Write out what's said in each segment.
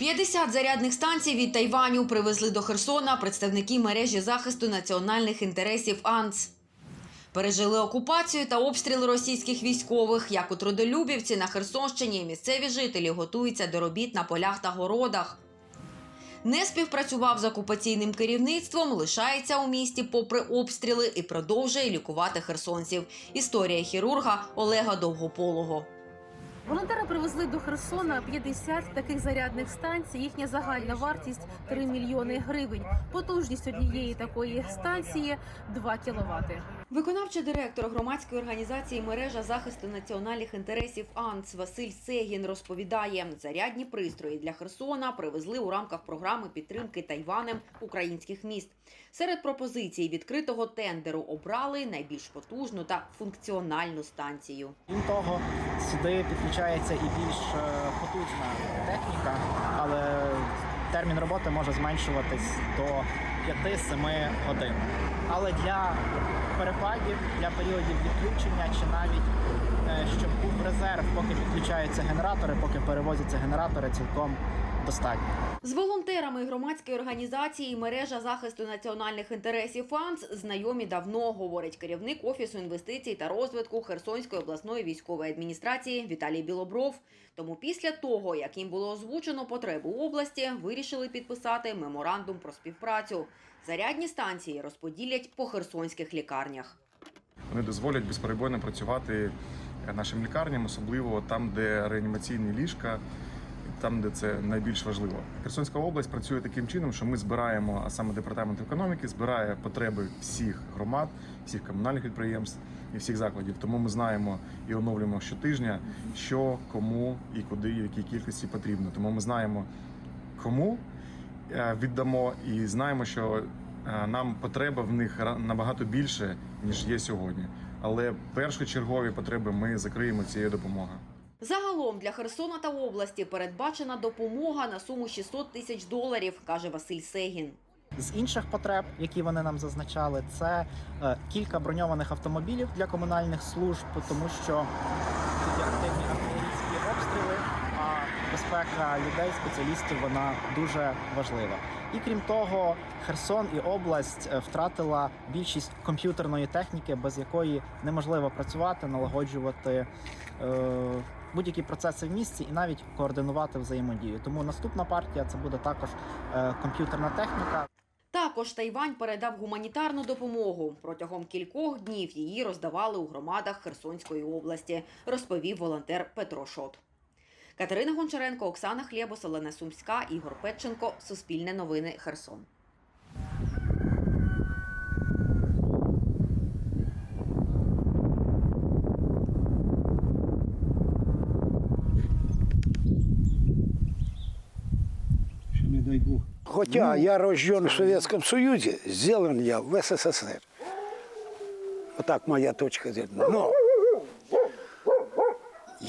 50 зарядних станцій від Тайваню привезли до Херсона представники мережі захисту національних інтересів АНЦ. Пережили окупацію та обстріли російських військових. Як у Трудолюбівці на Херсонщині місцеві жителі готуються до робіт на полях та городах. Не співпрацював з окупаційним керівництвом, лишається у місті попри обстріли і продовжує лікувати херсонців. Історія хірурга Олега Довгополого. Волонтери привезли до Херсона 50 таких зарядних станцій. Їхня загальна вартість 3 мільйони гривень. Потужність однієї такої станції 2 кіловати. Виконавчий директор громадської організації мережа захисту національних інтересів АНЦ Василь Сегін розповідає, зарядні пристрої для Херсона привезли у рамках програми підтримки Тайванем українських міст. Серед пропозицій відкритого тендеру обрали найбільш потужну та функціональну станцію. Крім того, сюди підключається і більш е, потужна техніка, але термін роботи може зменшуватись до 5-7 годин. Але для перепадів, для періодів відключення чи навіть е, щоб був резерв, поки підключаються генератори, поки перевозяться генератори, цілком достатньо. З волонтерами громадської організації мережа захисту національних інтересів АНС знайомі давно, говорить керівник офісу інвестицій та розвитку Херсонської обласної військової адміністрації Віталій Білобров. Тому після того, як їм було озвучено потребу області, вирішили підписати меморандум про співпрацю. Зарядні станції розподілять по херсонських лікарнях. Вони дозволять безперебойно працювати нашим лікарням, особливо там, де реанімаційні ліжка, там, де це найбільш важливо. Херсонська область працює таким чином, що ми збираємо, а саме департамент економіки, збирає потреби всіх громад, всіх комунальних підприємств і всіх закладів. Тому ми знаємо і оновлюємо щотижня, що кому і куди, і в якій кількості потрібно. Тому ми знаємо, кому віддамо, і знаємо, що е, нам потреба в них ра- набагато більше, ніж є сьогодні. Але першочергові потреби ми закриємо цією допомогою. Загалом для Херсона та області передбачена допомога на суму 600 тисяч доларів, каже Василь Сегін. З інших потреб, які вони нам зазначали, це е, кілька броньованих автомобілів для комунальних служб, тому що активні безпека людей, спеціалістів, вона дуже важлива. І крім того, Херсон і область е, втратила більшість комп'ютерної техніки, без якої неможливо працювати, налагоджувати. Е, Будь-які процеси в місті і навіть координувати взаємодію. Тому наступна партія це буде також е, комп'ютерна техніка. Також Тайвань передав гуманітарну допомогу. Протягом кількох днів її роздавали у громадах Херсонської області, розповів волонтер Петро Шот. Катерина Гончаренко, Оксана Хлєбос, Олена Сумська, Ігор Петченко. Суспільне новини Херсон. Хотя я рожден в Советском Союзе, сделан я в СССР. Вот так моя точка зрения. Но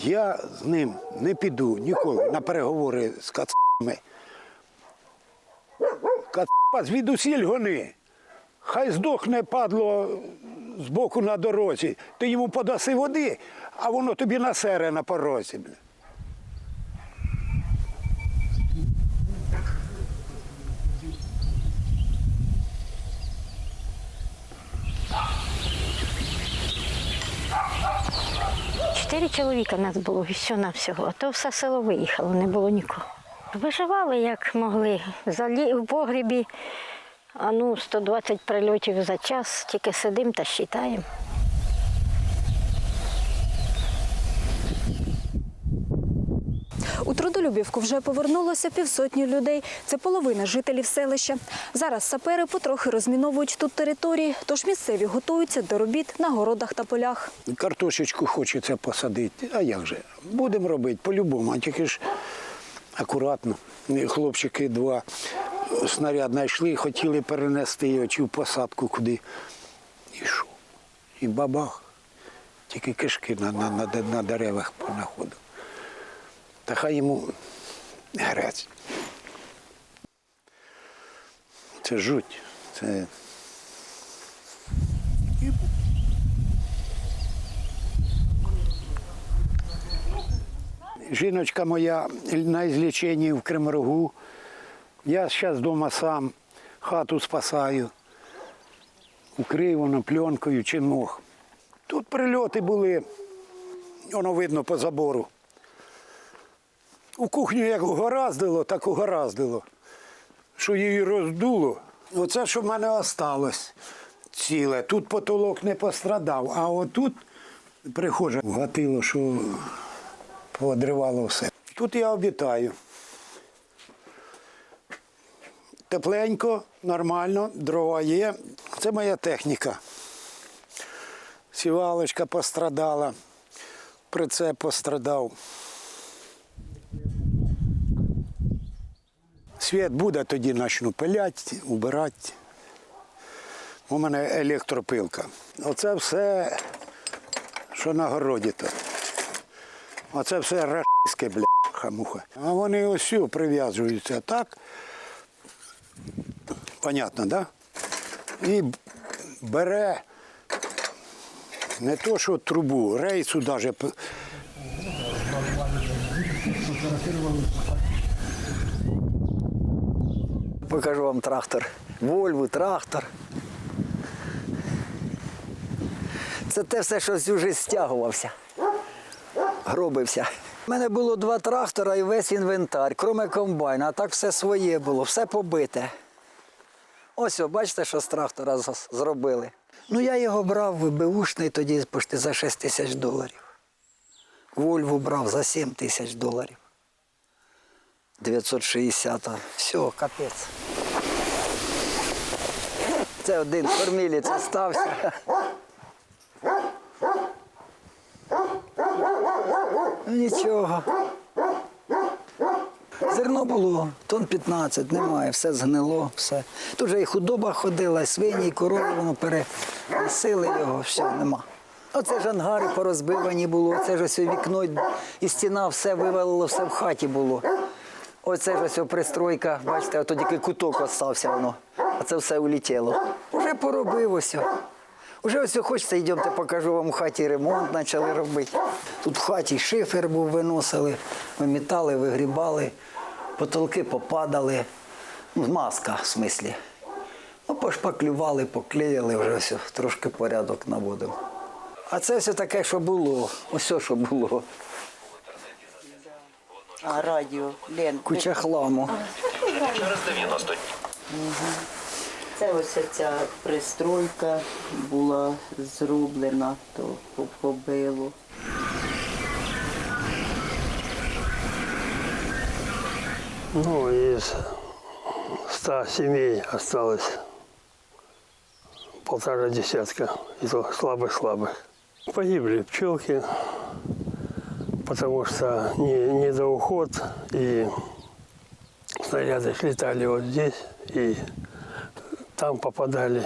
я з ним не піду ніколи на переговори з кацапами. Кацапа звідусіль гони. Хай здохне падло з боку на дорозі. Ти йому подаси води, а воно тобі насере на порозі. Чоловіка нас було все на всього, а то все село виїхало, не було нікого. Виживали як могли. Залі в погрібі, а ну 120 прильотів за час, тільки сидимо та считаємо. Трудолюбівку вже повернулося півсотні людей. Це половина жителів селища. Зараз сапери потрохи розміновують тут території, тож місцеві готуються до робіт на городах та полях. Картошечку хочеться посадити. А як же? Будемо робити по-любому, а тільки ж акуратно. Хлопчики два снаряд знайшли, хотіли перенести його чи в посадку куди. І що? І бабах. Тільки кишки на, на, на, на деревах понаходив. Та хай йому грець. Це жуть. Це Жіночка моя на ізліченні в Кримрогу. Я зараз вдома сам хату спасаю. Укрив воно пленкою чи мох. Тут прильоти були, воно видно по забору. У кухню як угораздило, так угораздило. Що її роздуло. Оце, що в мене осталось ціле. Тут потолок не пострадав, а отут прихожа вгатило, що подривало все. Тут я обітаю. Тепленько, нормально, дрова є. Це моя техніка. Сівалочка пострадала, прицеп пострадав. Світ буде, тоді почну пиляти, убирати. У мене електропилка. Оце все, що на городі то. Оце все рашистське, бля, хамуха. А вони ось прив'язуються так. Понятно, да? І бере не то, що трубу, рейсу навіть. Покажу вам трактор. Вольву, трактор. Це те все, що всю життя стягувався. Гробився. У мене було два трактора і весь інвентар, кроме комбайна, а так все своє було, все побите. Ось, о, бачите, що з трактора зробили. Ну, я його брав беушний тоді почти за 6 тисяч доларів. Вольву брав за 7 тисяч доларів. 960. Все, капець. Це один кормілець стався. Ну нічого. Зерно було, тон 15, немає, все згнило, все. Тут же і худоба ходила, і свині, і корови, воно переносили його, все, нема. Оце ж ангари порозбивані було, це ж ось вікно і стіна, все вивалило, все в хаті було. Оце ось пристройка, бачите, ото тільки куток остався воно, а це все улетіло. Уже поробив ось. Уже ось хочеться, йдемте, покажу вам у хаті ремонт почали робити. Тут в хаті шифер був, виносили, вимітали, вигрібали, потолки попадали. Ну, маска, в смислі. Ну, пошпаклювали, поклеїли, вже все, трошки порядок наводимо. А це все таке, що було. Ось що було. А радіо, Лен, Куча хламу. Через 90. це ось ця пристройка була зроблена, то побило. Ну, из ста семей осталось полтора десятка, и то слабых-слабых. Погибли пчелки, потому что не, недоуход, и снаряды летали вот здесь, и там попадали.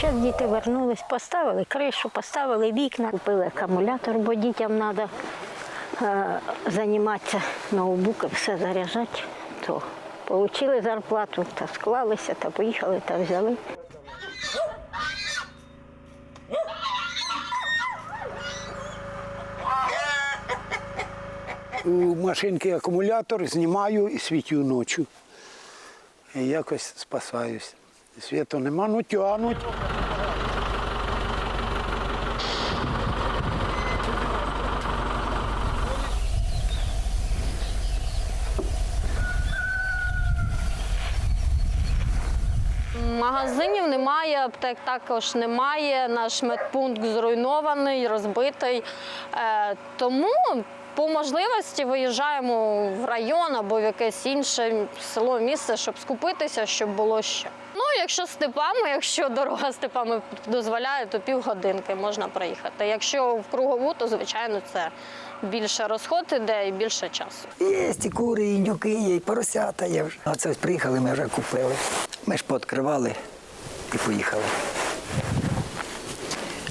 Зараз діти вернулись, поставили кришу, поставили вікна, купили акумулятор, бо дітям треба е, займатися ноутбуки, все заряджати. То отримали зарплату, та склалися, та поїхали та взяли. У машинки акумулятор знімаю і світю ночі. І якось спасаюсь. Світу нема, ну тягнуть. Магазинів немає, аптек також немає. Наш медпункт зруйнований, розбитий. Е, Тому по можливості виїжджаємо в район або в якесь інше село, місце, щоб скупитися, щоб було що. Ну, якщо степами, якщо дорога степами дозволяє, то півгодинки можна проїхати. Якщо в кругову, то звичайно це більше розход іде і більше часу. Є і кури, і індюки є, і поросята є вже. А це ось приїхали, ми вже купили. Ми ж пооткривали і поїхали.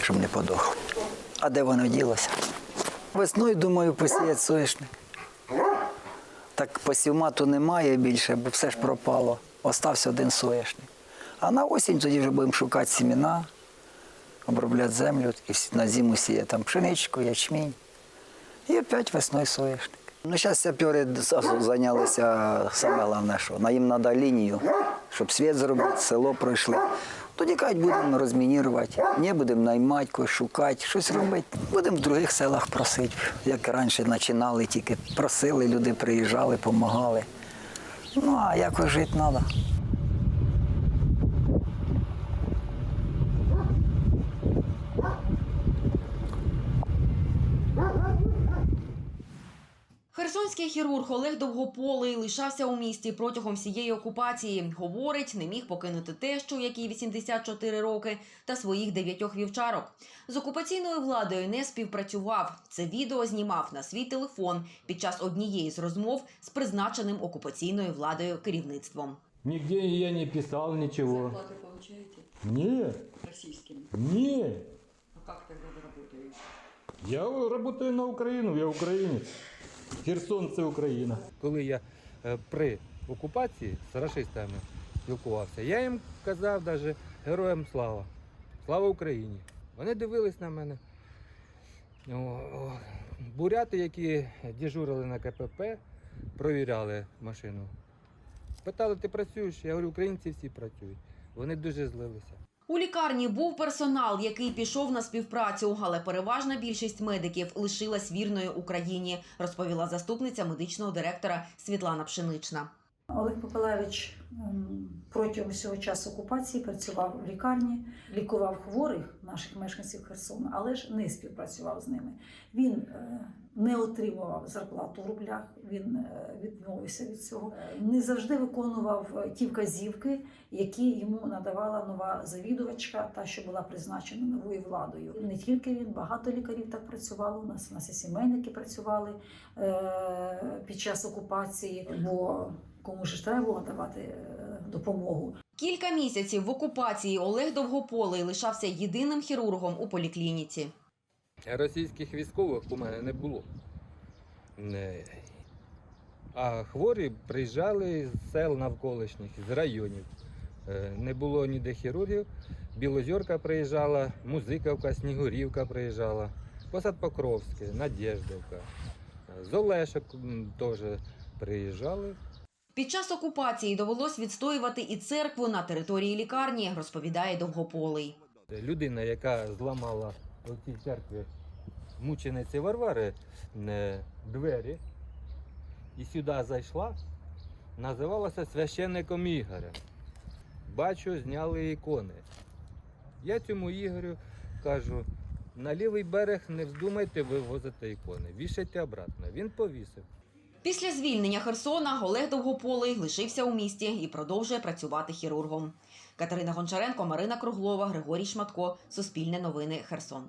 Щоб не подохло. А де воно ділося? Весною, думаю, посіять соняшник. Так посівмату немає більше, бо все ж пропало. Остався один соняшник. А на осінь тоді вже будемо шукати сімена, обробляти землю і на зиму сіє там пшеничку, ячмінь. І опять весною соняшник. Ну, зараз сапери зайнялися саме головне, що їм треба лінію, щоб світ зробити, село пройшли. Тоді кажуть, будемо розмінірувати, не будемо наймати, когось шукати, щось робити. Будемо в других селах просити, як раніше починали, тільки просили, люди приїжджали, допомагали. Ну, а якось жити треба. Херсонський хірург Олег Довгополий лишався у місті протягом всієї окупації. Говорить, не міг покинути тещу, якій 84 роки, та своїх дев'ятьох вівчарок. З окупаційною владою не співпрацював. Це відео знімав на свій телефон під час однієї з розмов з призначеним окупаційною владою керівництвом. Нигде я не писал ничего. Зарплаты получаете Нет, российскими? нет. А тогда вы работаете? Я работаю на Украину, я українець. Херсон це Україна. коли я е, при окупації з рашистами спілкувався, я їм казав навіть героям слава. Слава Україні! Вони дивились на мене. Буряти, які дежурили на КПП, провіряли машину. Питали, ти працюєш? Я говорю, українці всі працюють. Вони дуже злилися. У лікарні був персонал, який пішов на співпрацю, але переважна більшість медиків лишилась вірною Україні, розповіла заступниця медичного директора Світлана Пшенична. Олег Попелевич ем, протягом всього часу окупації працював в лікарні, лікував хворих наших мешканців Херсону, але ж не співпрацював з ними. Він е, не отримував зарплату в рублях, він е, відмовився від цього. Е, Не завжди виконував е, ті вказівки, які йому надавала нова завідувачка, та що була призначена новою владою. Не тільки він, багато лікарів так працювало. У нас у нас і сімейники працювали під час окупації, бо кому ж треба було давати допомогу. Кілька місяців в окупації Олег Довгополий лишався єдиним хірургом у поліклініці. Російських військових у мене не було. Не. А хворі приїжджали з сел навколишніх, з районів. Е, Не було ніде хірургів. Білозірка приїжджала, Музиківка, Снігурівка приїжджала, Посад Покровське, Надєждовка. З Олешок теж приїжджали. Під час окупації довелось відстоювати і церкву на території лікарні, розповідає Довгополий. Людина, яка зламала в цій церкві мучениці Варвари е, двері і сюди зайшла, називалася священником Ігорем. Бачу, зняли ікони. Я цьому Ігорю кажу, на лівий берег не вздумайте вивозити ікони, вішайте обратно. Він повісив. Після звільнення Херсона Олег Довгополий лишився у місті і продовжує працювати хірургом. Катерина Гончаренко, Марина Круглова, Григорій Шматко. Суспільне новини Херсон.